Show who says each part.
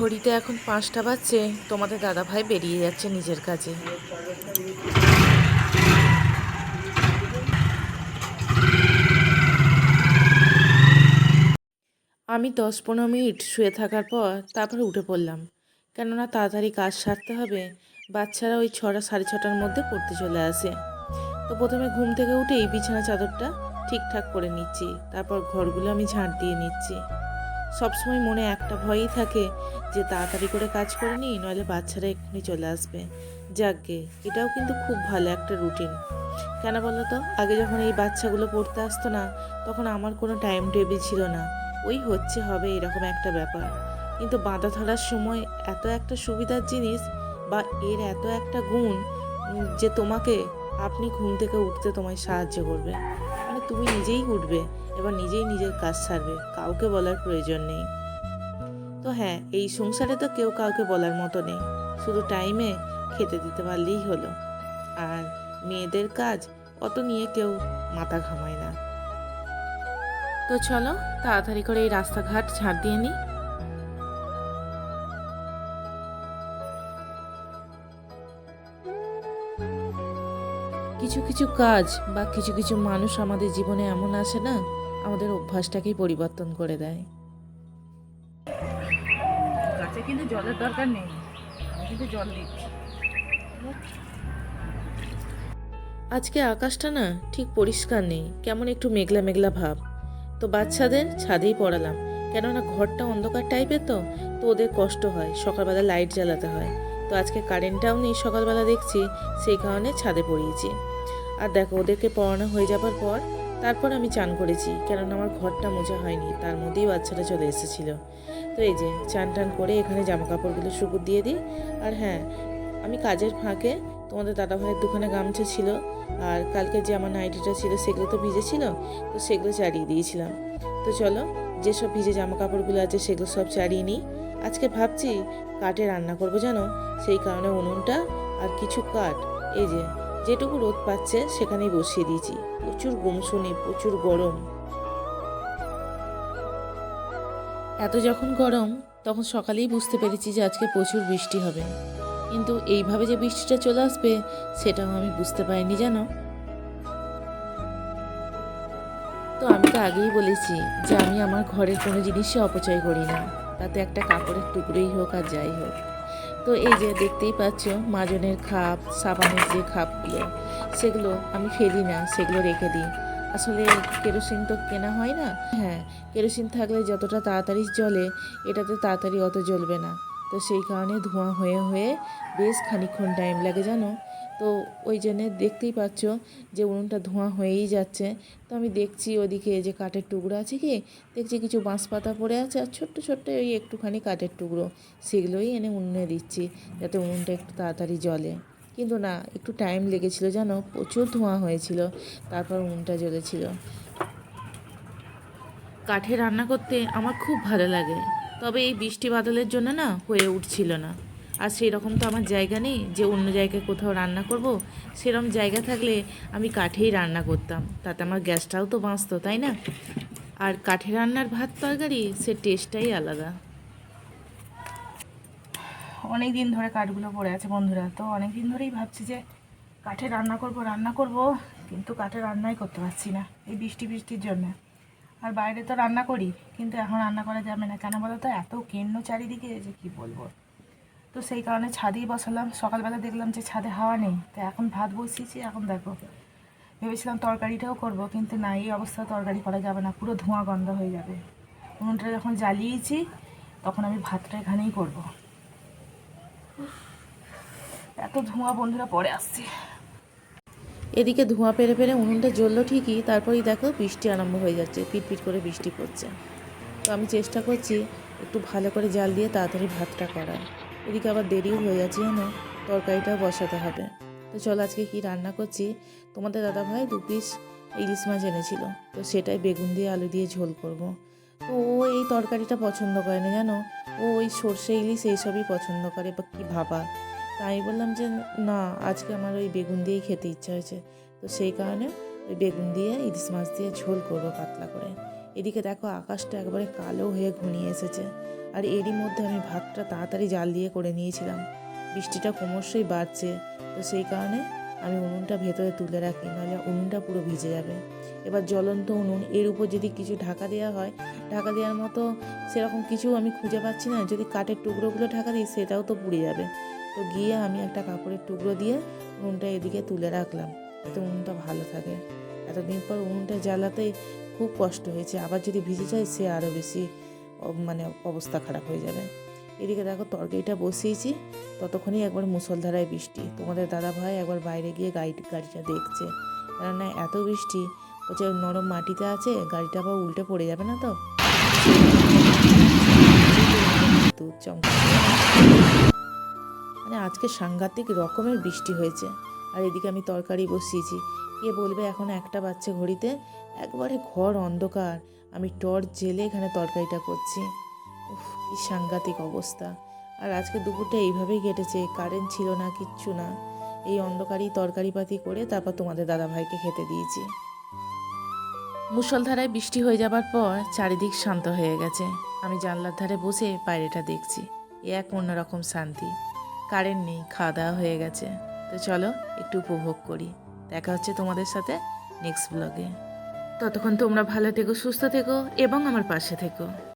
Speaker 1: ঘড়িতে এখন পাঁচটা বাজছে, তোমাদের দাদাভাই বেরিয়ে যাচ্ছে নিজের কাজে। আমি দশ পনেরো মিনিট শুয়ে থাকার পর তারপরে উঠে পড়লাম। কেননা তাড়াতাড়ি কাজ সারতে হবে, বাচ্চারা ওই ছটা সাড়ে ছটার মধ্যে পড়তে চলে আসে। তো প্রথমে ঘুম থেকে উঠেই বিছানা চাদরটা ঠিকঠাক করে নিচ্ছি, তারপর ঘরগুলো আমি ঝাঁট দিয়ে নিচ্ছি। সবসময় মনে একটা ভয়ই থাকে যে তাড়াতাড়ি করে কাজ করে নিই, নইলে বাচ্চারা এক্ষুনি চলে আসবে। যাকগে, এটাও কিন্তু খুব ভালো একটা রুটিন কেন বলো তো আগে যখন এই বাচ্চাগুলো পড়তে আসতো না, তখন আমার কোনো টাইম টেবিল ছিল না। ওই হচ্ছে, হবে এরকম একটা ব্যাপার। কিন্তু বাঁধা ধরার সময় এত একটা সুবিধার জিনিস বা এর এত একটা গুণ যে তোমাকে, আপনি ঘুম থেকে উঠতে তোমায় সাহায্য করবে। মানে তুমি নিজেই উঠবে। এবার নিজেই নিজের কাজ সারবে কাউকে বলার প্রয়োজন নেই। তো হ্যাঁ এই সংসারে তো কেউ কাউকে বলার মতো নেই, শুধু টাইমে খেতে দিতে পারলেই হলো। আর মেয়েদের কাজ অত নিয়ে কেউ মাথা ঘামায় না। তো চলো, তাড়াতাড়ি করে এই রাস্তাঘাট ঝাড় দিয়ে নিই। কিছু কিছু কাজ বা কিছু কিছু মানুষ আমাদের জীবনে এমন আসে না আমাদের অভ্যাসটাকেই পরিবর্তন করে দেয়।
Speaker 2: গাছে কিন্তু জলের দরকার নেই। আমি কিন্তু জল দিচ্ছি।
Speaker 1: আজকে আকাশটা না ঠিক পরিষ্কার নেই কেমন একটু মেঘলা মেঘলা ভাব। তো বাচ্চাদের ছাদেই পড়ালাম কেননা ঘরটা অন্ধকার টাইপের তো তো ওদের কষ্ট হয় সকালবেলা লাইট জ্বালাতে হয়। তো আজকে কারেন্টটাও নেই সকালবেলা দেখছি সেই কারণে ছাদে পড়িয়েছি। আর দেখো ওদেরকে পড়ানো হয়ে যাবার পর তারপর আমি চান করেছি, কেননা আমার ঘরটা মোছা হয়নি, তার মধ্যেই বাচ্চাটা চলে এসেছিল। তো এই যে, চান টান করে এখানে জামা কাপড়গুলো শুকুর দিয়ে দিই। আর হ্যাঁ আমি কাজের ফাঁকে তোমাদের দাদাভাইয়ের দোকানে গামছা ছিল, আর কালকে যে আমার নাইটিটা ছিল সেগুলো তো ভিজে ছিল তো সেগুলো চাড়িয়ে দিয়েছিলাম। তো চলো, যেসব ভিজে জামা কাপড়গুলো আছে সেগুলো সব চাড়িয়ে নিই। আজকে ভাবছি কাঠে রান্না করব জানো? সেই কারণে উনুনটা আর কিছু কাঠ, এই যে যেটুকু রোদ পাচ্ছে, সেখানেই বসিয়ে দিয়েছি। প্রচুর গুমসুনি প্রচুর গরম। এত যখন গরম, তখন সকালেই বুঝতে পেরেছি যে আজকে প্রচুর বৃষ্টি হবে। কিন্তু এইভাবে যে বৃষ্টিটা চলে আসবে, সেটাও আমি বুঝতে পারিনি, জানো? তো আমি তো আগেই বলেছি যে আমি আমার ঘরের কোনো জিনিসই অপচয় করি না। তাতে একটা কাপড়ের টুকরোই হোক আর যাই হোক। তো এই যে দেখতেই পাচ্ছ, মাজনের খাপ, সাবানের যে খাপগুলো, সেগুলো আমি ফেলি না, সেগুলো রেখে দিই। আসলে কেরোসিন তো কেনা হয় না? হ্যাঁ কেরোসিন থাকলে যতটা তাড়াতাড়ি জ্বলে, এটাতে তাড়াতাড়ি অত জ্বলবে না। তো সেই কারণে ধোঁয়া হয়ে হয়ে বেশ খানিক্ষণ টাইম লাগে, জানো? তো ওই জন্যে দেখতেই পাচ্ছ যে উনুনটা ধোঁয়া হয়েই যাচ্ছে। তো আমি দেখছি ওদিকে যে কাঠের টুকরো আছে কি, দেখছি কিছু বাঁশ পাতা পড়ে আছে আর ছোট্ট ছোট্ট ওই একটুখানি কাঠের টুকরো। সেগুলোই এনে উনুনে দিচ্ছি যাতে উনুনটা একটু তাড়াতাড়ি জ্বলে। কিন্তু না, একটু টাইম লেগেছিল জানো, প্রচুর ধোঁয়া হয়েছিল, তারপর উনুনটা জ্বলেছিল। কাঠে রান্না করতে আমার খুব ভালো লাগে, তবে এই বৃষ্টি বাদলের জন্য না হয়ে উঠছিল না। আর সেই রকম তো আমার জায়গা নেই যে অন্য জায়গায় কোথাও রান্না করব সেরকম জায়গা থাকলে আমি কাঠেই রান্না করতাম। তাতে আমার গ্যাসটাও তো বাঁচতো, তাই না? আর কাঠে রান্নার ভাত তরকারি, সে টেস্টটাই আলাদা।
Speaker 2: অনেক দিন ধরে কাঠগুলো পড়ে আছে বন্ধুরা, তো অনেক দিন ধরেই ভাবছি যে কাঠে রান্না করব রান্না করব, কিন্তু কাঠে রান্নাই করতে পারছি না এই বৃষ্টি বৃষ্টির জন্য। আর বাইরে তো রান্না করি, কিন্তু এখন রান্না করা যাবে না। কেন বলো তো এত কেন্ন চারিদিকে যে কি বলব? তো সেই কারণে ছাদেই বসালাম। সকালবেলা দেখলাম যে ছাদে হাওয়া নেই। তো এখন ভাত বসিয়েছি, এখন দেখো। ভেবেছিলাম তরকারিটাও করব, কিন্তু না, এই অবস্থা, তরকারি করা যাবে না। পুরো ধোঁয়া গন্ধ হয়ে যাবে। উনুনটা যখন জ্বালিয়েছি, তখন আমি ভাতটা এখানেই করব। এত ধোঁয়া বন্ধুরা পরে আসছে।
Speaker 1: এদিকে ধোঁয়া পেরে পেরে উনুনটা জ্বললো ঠিকই, তারপরেই দেখো বৃষ্টি আরম্ভ হয়ে যাচ্ছে পিটপিট করে বৃষ্টি পড়ছে। তো আমি চেষ্টা করছি একটু ভালো করে জাল দিয়ে তাড়াতাড়ি ভাতটা করার। এদিকে আবার দেরিও হয়ে যাচ্ছে জানো তরকারিটাও বসাতে হবে। তো চলো আজকে কি রান্না করছি? তোমাদের দাদা ভাই দু পিস ইলিশ মাছ এনেছিল। তো সেটাই বেগুন দিয়ে আলু দিয়ে ঝোল করব। তো ও এই তরকারিটা পছন্দ করে না জানো? ও ওই সর্ষে ইলিশ এইসবই পছন্দ করে, বা কী ভাবা? তাই বললাম যে, না, আজকে আমার ওই বেগুন দিয়েই খেতে ইচ্ছা হয়েছে। তো সেই কারণে ওই বেগুন দিয়ে ইলিশ মাছ দিয়ে ঝোল করব পাতলা করে। এদিকে দেখো আকাশটা একবারে কালো হয়ে ঘনিয়ে এসেছে। আর এরই মধ্যে আমি ভাতটা তাড়াতাড়ি জাল দিয়ে করে নিয়েছিলাম। বৃষ্টিটা ক্রমশই বাড়ছে, তো সেই কারণে আমি উনুনটা ভেতরে তুলে রাখি, নাহলে উনুনটা পুরো ভিজে যাবে। এবার জ্বলন্ত উনুন, এর উপর যদি কিছু ঢাকা দেওয়া হয়, ঢাকা দেওয়ার মতো সেরকম কিছু আমি খুঁজে পাচ্ছি না। যদি কাঠের টুকরোগুলো ঢাকা দিই, সেটাও তো পুড়ে যাবে। তো গিয়ে আমি একটা কাপড়ের টুকরো দিয়ে উনুনটা এদিকে তুলে রাখলাম, যাতে উনুনটা ভালো থাকে। এতদিন পর উনুনটা জ্বালাতে খুব কষ্ট হয়েছে, আবার যদি ভিজে যায়, সে আরও বেশি মানে অবস্থা খারাপ হয়ে যাবে। এদিকে দেখো তরকারিটা বসিয়েছি ততক্ষণই একবার মুসলধারায় বৃষ্টি। তোমাদের দাদা ভাই একবার বাইরে গিয়ে গাড়ি গাড়িটা দেখছে। কেননা এত বৃষ্টি বলছে নরম মাটিতে আছে গাড়িটা আবার উল্টে পড়ে যাবে না তো? বিদ্যুৎ চমকাচ্ছে। মানে আজকে সাংঘাতিক রকমের বৃষ্টি হয়েছে। আর এদিকে আমি তরকারি বসিয়েছি। কে বলবে এখন একটা বাচ্চা ঘড়িতে? একবারে ঘর অন্ধকার। আমি টর্চ জেলে এখানে তরকারিটা করছি। উফ, কি সাংঘাতিক অবস্থা। আর আজকে দুপুরটা এইভাবেই কেটেছে কারেন্ট ছিল না, কিচ্ছু না। এই অন্ধকারই তরকারিপাতি করে তারপর তোমাদের দাদা ভাইকে খেতে দিয়েছি। মুষলধারায় বৃষ্টি হয়ে যাবার পর চারিদিক শান্ত হয়ে গেছে। আমি জানলার ধারে বসে বাইরেটা দেখছি। এ এক অন্যরকম শান্তি। কারেন্ট নেই খাওয়া দাওয়া হয়ে গেছে। তো চলো একটু উপভোগ করি। দেখা হচ্ছে তোমাদের সাথে নেক্সট ব্লগে ততক্ষণ তোমরা ভালো থেকো সুস্থ থেকো এবং আমার পাশে থেকো।